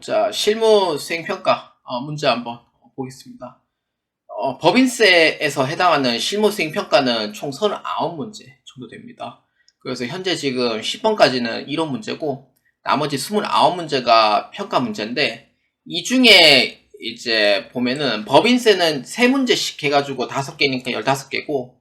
자, 실무 수행 평가 어, 문제 한번 보겠습니다. 어, 법인세에서 해당하는 실무 수행 평가는 총 39문제 정도 됩니다. 그래서 현재 지금 10번까지는 이론 문제고 나머지 29문제가 평가 문제인데 이 중에 이제 보면은 법인세는 3문제씩 해가지고 5개니까 15개고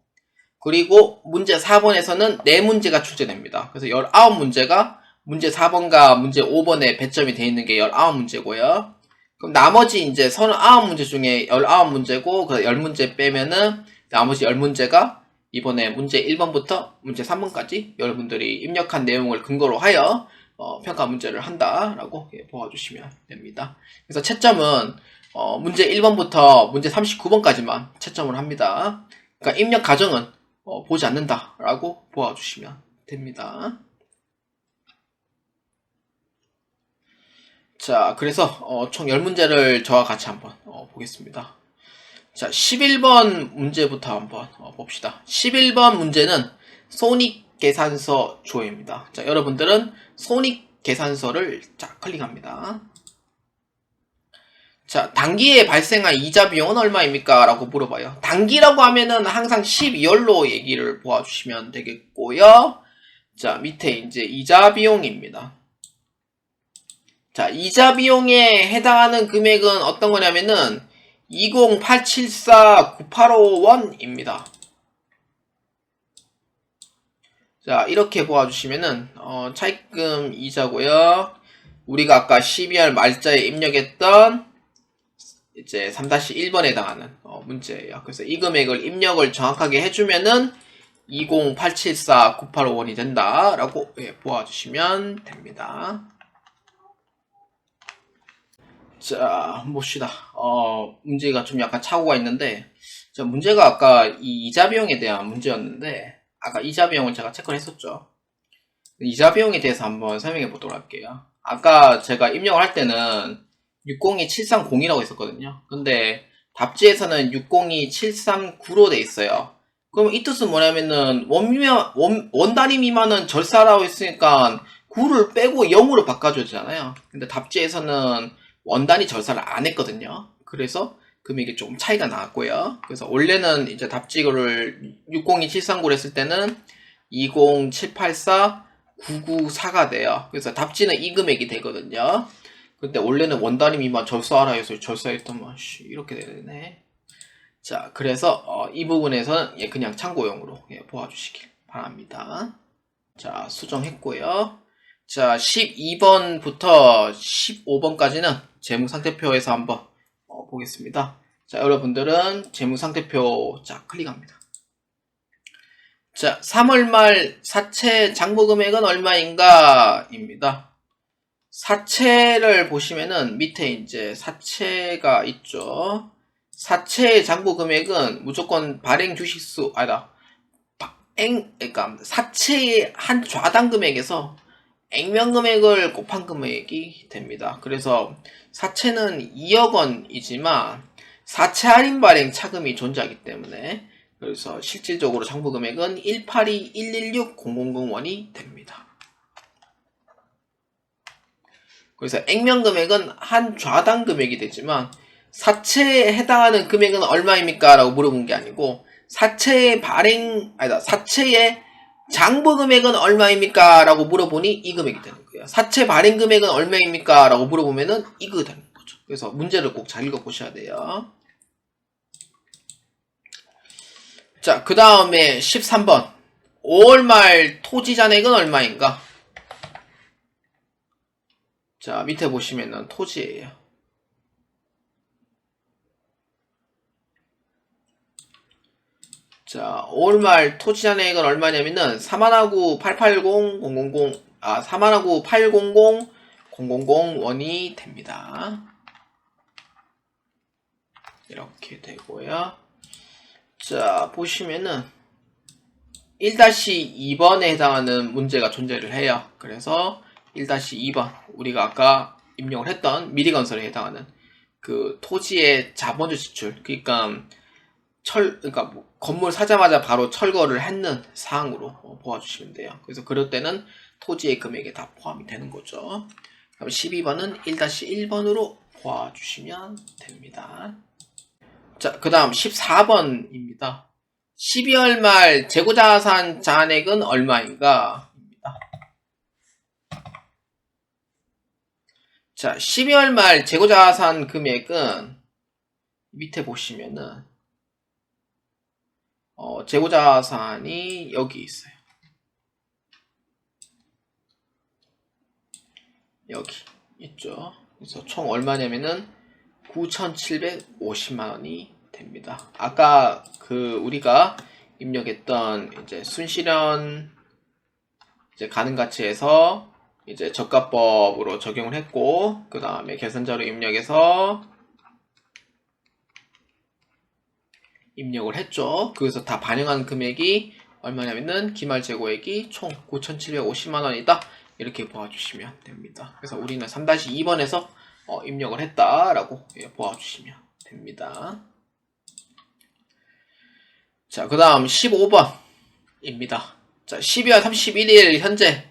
그리고 문제 4번에서는 4문제가 출제됩니다. 그래서 19문제가 문제 4번과 문제 5번에 배점이 되어 있는 게 19문제고요. 그럼 나머지 이제 39문제 중에 19문제고 그 10문제 빼면은 나머지 10문제가 이번에 문제 1번부터 문제 3번까지 여러분들이 입력한 내용을 근거로 하여 어, 평가 문제를 한다라고 예, 보아주시면 됩니다. 그래서 채점은 어, 문제 1번부터 문제 39번까지만 채점을 합니다. 그러니까 입력 과정은 어, 보지 않는다라고 보아주시면 됩니다. 자, 그래서 어, 총 10문제를 저와 같이 한번 어, 보겠습니다. 자, 11번 문제부터 한번 어, 봅시다. 11번 문제는 소닉 계산서 조회입니다. 자, 여러분들은 소닉 계산서를 자, 클릭합니다. 자, 단기에 발생한 이자 비용은 얼마입니까? 라고 물어봐요. 단기라고 하면은 항상 12월로 얘기를 보아주시면 되겠고요. 자, 밑에 이제 이자 비용입니다. 자, 이자 비용에 해당하는 금액은 어떤 거냐면은 208749851입니다. 자, 이렇게 보아주시면은, 어, 차입금 이자고요 우리가 아까 12월 말자에 입력했던, 이제 3-1번에 해당하는, 어, 문제예요. 그래서 이 금액을 입력을 정확하게 해주면은, 208749851이 된다라고 예, 보아주시면 됩니다. 자, 봅시다. 어, 문제가 좀 약간 착오가 있는데, 자, 문제가 아까 이 이자 비용에 대한 문제였는데, 아까 이자 비용을 제가 체크를 했었죠. 이자 비용에 대해서 한번 설명해 보도록 할게요. 아까 제가 입력을 할 때는 602730이라고 했었거든요. 근데 답지에서는 602739로 돼 있어요. 그럼 이 뜻은 뭐냐면은 원, 미만, 원, 원 단위 미만은 절사라고 했으니까 9를 빼고 0으로 바꿔줘야 되잖아요. 근데 답지에서는 원단위 절사를 안 했거든요. 그래서 금액이 조금 차이가 나왔고요. 그래서 원래는 이제 답지를 602739를 했을 때는 20784 994가 돼요. 그래서 답지는 이 금액이 되거든요. 근데 원래는 원단위 미만 절사하라 해서 절사했더만 씨, 이렇게 되네. 자, 그래서 어, 이 부분에서는 예, 그냥 참고용으로 예, 보아주시길 바랍니다. 자, 수정했고요. 자, 12번부터 15번까지는 재무상태표에서 한번 어, 보겠습니다. 자, 여러분들은 재무상태표 자, 클릭합니다. 자, 3월 말 사채 장부 금액은 얼마인가? 입니다. 사채를 보시면은 밑에 이제 사채가 있죠. 사채 장부 금액은 무조건 발행 주식수, 아니다. 행, 그러니까 사채의 한 좌당 금액에서 액면 금액을 곱한 금액이 됩니다. 그래서 사채는 2억 원이지만 사채 할인 발행 차금이 존재하기 때문에 그래서 실질적으로 장부 금액은 182-116-000원이 됩니다. 그래서 액면 금액은 한 좌당 금액이 되지만 사채에 해당하는 금액은 얼마입니까? 라고 물어본 게 아니고 사채의 발행 아니다 사채의 장부 금액은 얼마입니까? 라고 물어보니 이 금액이 되는 거예요. 사채 발행 금액은 얼마입니까? 라고 물어보면은 이거 되는 거죠. 그래서 문제를 꼭 잘 읽어보셔야 돼요. 자, 그 다음에 13번. 5월 말 토지 잔액은 얼마인가? 자, 밑에 보시면은 토지예요. 자, 5월 말 토지 잔액은 얼마냐면은 4만하고 880 000 아, 4만하고 800 000 원이 됩니다. 이렇게 되고요. 자, 보시면은 1-2번에 해당하는 문제가 존재를 해요. 그래서 1-2번 우리가 아까 입력을 했던 미리 건설에 해당하는 그 토지의 자본주 지출 그러니까 철 그러니까 뭐 건물 사자마자 바로 철거를 했는 사항으로 어, 보아주시면 돼요. 그래서 그럴 때는 토지의 금액에 다 포함이 되는 거죠. 그럼 12번은 1-1번으로 보아주시면 됩니다. 자, 그 다음 14번입니다. 12월 말 재고자산 잔액은 얼마인가? 자, 12월 말 재고자산 금액은 밑에 보시면은 어, 재고자산이 여기 있어요. 여기 있죠. 그래서 총 얼마냐면은 9,750만 원이 됩니다. 아까 그 우리가 입력했던 이제 순실현 이제 가능 가치에서 이제 저가법으로 적용을 했고 그 다음에 계산자로 입력해서 입력을 했죠. 그래서 다 반영한 금액이 얼마냐면은 기말 재고액이 총 9,750만 원이다. 이렇게 보아주시면 됩니다. 그래서 우리는 3-2번에서 어, 입력을 했다라고 예, 보아주시면 됩니다. 자, 그 다음 15번입니다. 자, 12월 31일 현재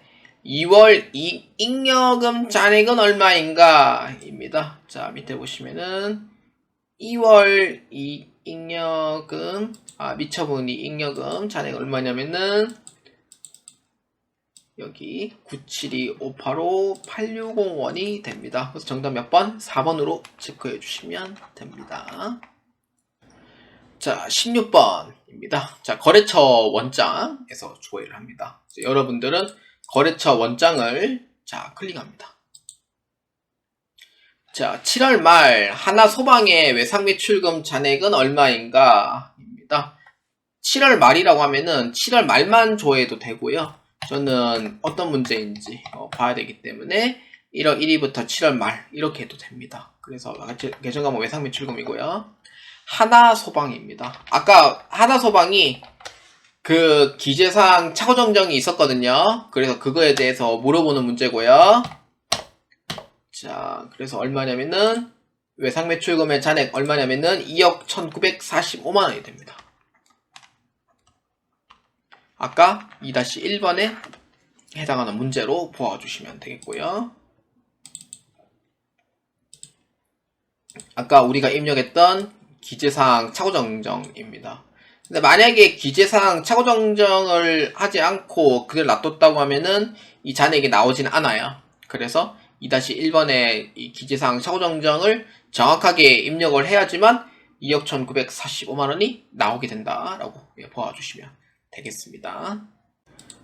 2월 이 잉여금 잔액은 얼마인가? 입니다. 자, 밑에 보시면은 2월 이 잉여금, 아, 미처분이 잉여금 잔액 얼마냐면은 여기 972-585-860원이 됩니다. 그래서 정답 몇 번? 4번으로 체크해 주시면 됩니다. 자, 16번입니다. 자, 거래처 원장에서 조회를 합니다. 여러분들은 거래처 원장을 자, 클릭합니다. 자, 7월 말 하나 소방의 외상 매출금 잔액은 얼마인가? 입니다. 7월 말이라고 하면은 7월 말만 조회해도 되고요. 저는 어떤 문제인지 어, 봐야 되기 때문에 1월 1일부터 7월 말 이렇게 해도 됩니다. 그래서 계정 과목 외상 매출금이고요. 하나 소방입니다. 아까 하나 소방이 그 기재상 착오 정정이 있었거든요. 그래서 그거에 대해서 물어보는 문제고요. 자, 그래서 얼마냐면은 외상 매출금의 잔액 얼마냐면은 2억 1,945만 원이 됩니다. 아까 2-1번에 해당하는 문제로 보아주시면 되겠고요. 아까 우리가 입력했던 기재사항 착오정정입니다. 근데 만약에 기재사항 착오정정을 하지 않고 그걸 놔뒀다고 하면은 이 잔액이 나오진 않아요. 그래서 2-1번의 이 기재사항 착오정정을 정확하게 입력을 해야지만 2억 1945만원이 나오게 된다라고 보아주시면 되겠습니다.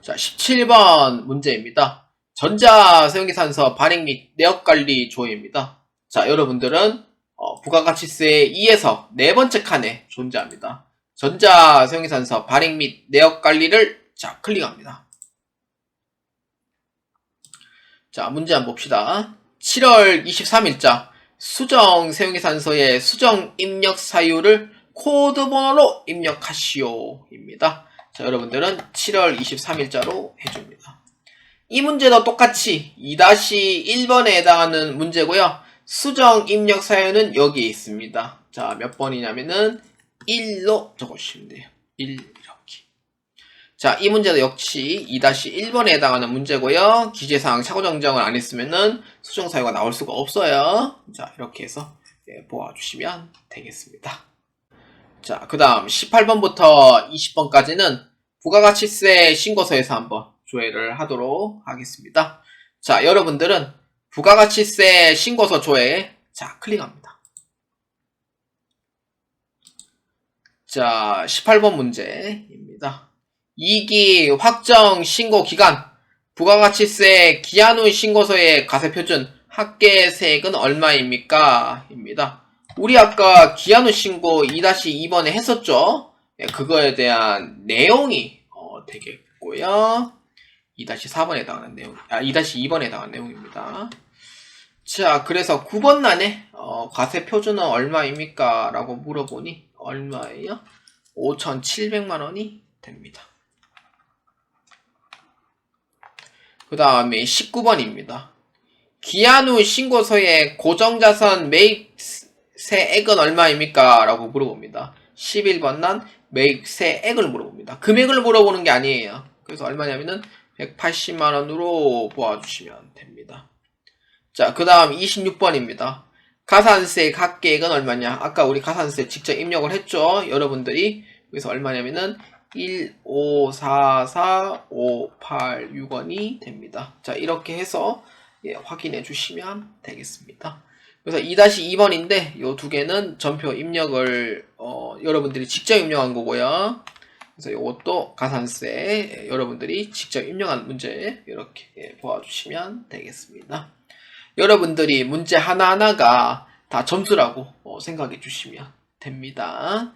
자, 17번 문제입니다. 전자 사용기산서 발행 및 내역 관리 조회입니다. 자, 여러분들은 어, 부가가치세 2에서 네 번째 칸에 존재합니다. 전자 사용기산서 발행 및 내역 관리를 자, 클릭합니다. 자, 문제 한번 봅시다. 7월 23일자 수정 사용기산서의 수정 입력 사유를 코드 번호로 입력하시오입니다. 자, 여러분들은 7월 23일자로 해줍니다. 이 문제도 똑같이 2-1번에 해당하는 문제고요. 수정 입력 사연은 여기 있습니다. 자, 몇 번이냐면은 1로 적어주시면 돼요. 1 이렇게. 자, 이 문제도 역시 2-1번에 해당하는 문제고요. 기재사항 착오 정정을 안 했으면은 수정 사유가 나올 수가 없어요. 자, 이렇게 해서 예, 보아주시면 되겠습니다. 자, 그 다음 18번부터 20번까지는 부가가치세 신고서에서 한번 조회를 하도록 하겠습니다. 자, 여러분들은 부가가치세 신고서 조회, 자, 클릭합니다. 자, 18번 문제입니다. 2기 확정 신고 기간, 부가가치세 기한 후 신고서의 가세표준, 합계세액은 얼마입니까? 입니다. 우리 아까 기한 후 신고 2-2번에 했었죠? 네, 그거에 대한 내용이 어, 되겠고요. 2-4번에 해당하는 내용, 아, 2-2번에 해당하는 내용입니다. 자, 그래서 9번 난에 어, 과세 표준은 얼마입니까? 라고 물어보니 얼마예요? 5,700만 원이 됩니다. 그 다음에 19번입니다. 기한 후 신고서에 고정자산 매입 세액은 얼마입니까? 라고 물어봅니다. 11번 난 매입 세액을 물어봅니다. 금액을 물어보는 게 아니에요. 그래서 얼마냐면은 180만원으로 보아주시면 됩니다. 자, 그 다음 26번입니다. 가산세 각계액은 얼마냐? 아까 우리 가산세 직접 입력을 했죠? 여러분들이. 그래서 얼마냐면은 1544586원이 됩니다. 자, 이렇게 해서 예, 확인해 주시면 되겠습니다. 그래서 2-2번인데 요두 개는 전표 입력을 어, 여러분들이 직접 입력한 거고요. 그래서 이것도 가산세 예, 여러분들이 직접 입력한 문제 이렇게 예, 보아주시면 되겠습니다. 여러분들이 문제 하나하나가 다 점수라고 어, 생각해 주시면 됩니다.